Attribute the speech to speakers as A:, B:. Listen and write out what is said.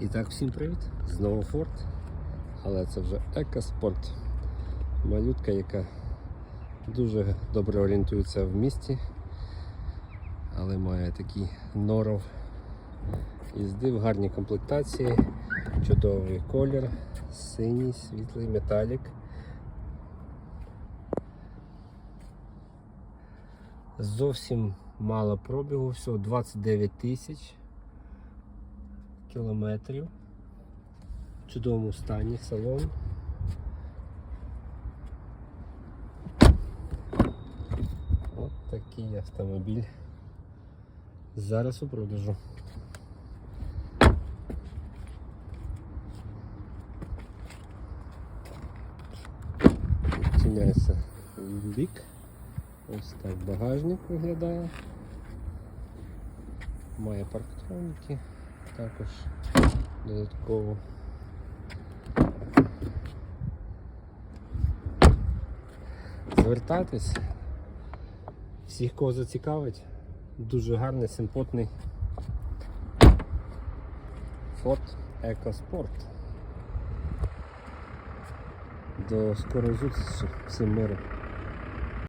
A: І так, всім привіт! Знову Форд, але це вже екоспорт. Малютка, яка дуже добре орієнтується в місті, але має такий норов їзди в гарній комплектації, чудовий колір, синій, світлий металік. Зовсім мало пробігу, всього 29 тисяч кілометрів. В чудовому стані салон. От такий автомобіль. Зараз у продажу. Відчиняється бік. Ось так багажник виглядає. Має парктроніки також додатково. Звертайтесь. Всіх, кого зацікавить, дуже гарний, симпотний Ford EcoSport. До скорої зустрічі, всім миру.